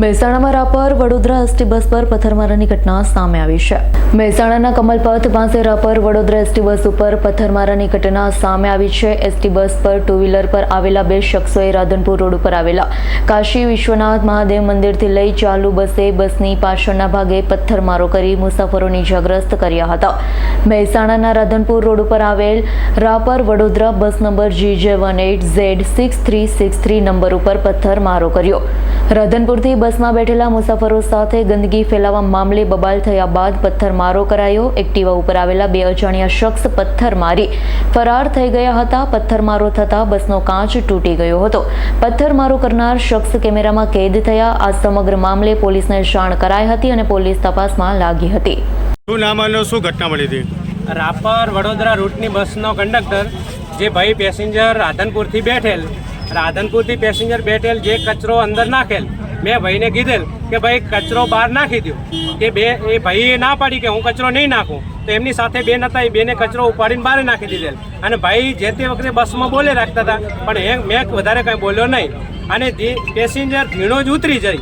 મહેસાણામાં Rapar Vadodara ST bus પર પથ્થરમારાની ઘટના સામે આવી છે. મહેસાણાના કમલપથ પાસે રાપર વડોદરા એસટી બસ ઉપર પથ્થરમારાની ઘટના સામે આવી છે. એસટી બસ પર ટુ વ્હીલર પર આવેલા બે શખ્સોએ રાધનપુર રોડ ઉપર આવેલા કાશી વિશ્વનાથ મહાદેવ મંદિરથી લઈ ચાલુ બસે બસની પાછળના ભાગે પથ્થરમારો કરી મુસાફરોને ઇજાગ્રસ્ત કર્યા હતા. મહેસાણાના રાધનપુર રોડ ઉપર આવેલ Rapar Vadodara bus number G J one eight Z six three six three number ઉપર પથ્થરમારો કર્યો. રાધનપુરથી બસમાં બેઠેલા મુસાફરો સાથે ગંદકી ફેલાવા મામલે બબાલ થયા બાદ પથ્થરમારો કરાયો. એક્ટિવા ઉપર આવેલા બે અજાણ્યા શખ્સ પથ્થર મારી ફરાર થઈ ગયા હતા. પથ્થરમારો થતાં બસનો કાચ તૂટી ગયો હતો. પથ્થરમારો કરનાર શખ્સ કેમેરામાં કેદ થયા. આ સમગ્ર મામલે પોલીસને જાણ કરાઈ હતી અને પોલીસ તપાસમાં લાગી હતી. શું નામ અને શું ઘટના મળી હતી? રાપર વડોદરા રૂટની બસનો કંડક્ટર જે ભાઈ પેસેન્જર રાધનપુરથી બેઠેલ રાધનપુરથી પેસેન્જર બેઠેલ જે કચરો અંદર નાખેલ, મેં ભાઈને કીધેલ કે ભાઈ કચરો બહાર નાખી દો કે બે, એ ભાઈએ ના પાડી કે હું કચરો નહીં નાખું. તો એમની સાથે બેન હતા, એ બેને કચરો ઉપાડીને બહાર નાખી દીધેલ. અને ભાઈ જે તે વખતે બસમાં બોલે રાખતા હતા, પણ એ મેં વધારે કાંઈ બોલ્યો નહીં. અને જે પેસેન્જર ભીણો જ ઉતરી જઈ,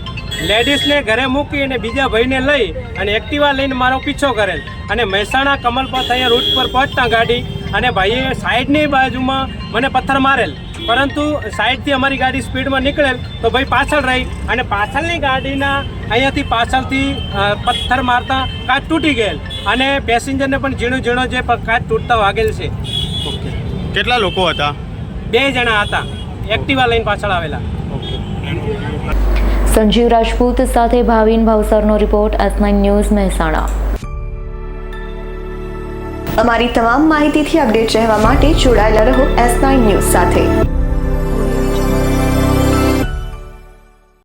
લેડીઝને ઘરે મૂકી અને બીજા ભાઈને લઈ અને એક્ટિવા લઈને મારો પીછો કરેલ. અને મહેસાણા કમલપથ અહીંયા રૂટ પર પહોંચતા ગાડી અને ભાઈએ સાઈડની બાજુમાં મને પથ્થર મારેલ. પરંતુ સાઈડથી અમારી ગાડી સ્પીડમાં નીકળેલ તો ભાઈ પાછળ રહી અને પાછળની ગાડીના અહીંયાથી પાછળથી પથ્થર મારતા કાચ તૂટી ગયેલ. અને પેસેન્જરને પણ ઝીણો ઝીણો જે કાચ તૂટતા વાગેલ છે. કેટલા લોકો હતા? બે જણા હતા. એક્ટિવા લઈને પાછળ આવેલા. સંજીવ રાજપૂત સાથે ભાવિન ભાવસરનો રિપોર્ટ એસ ન્યૂઝ મહેસાણા. અમારી તમામ માહિતીથી અપડેટ રહેવા માટે જોડાયેલા રહો એસ નાઇન ન્યૂઝ સાથે.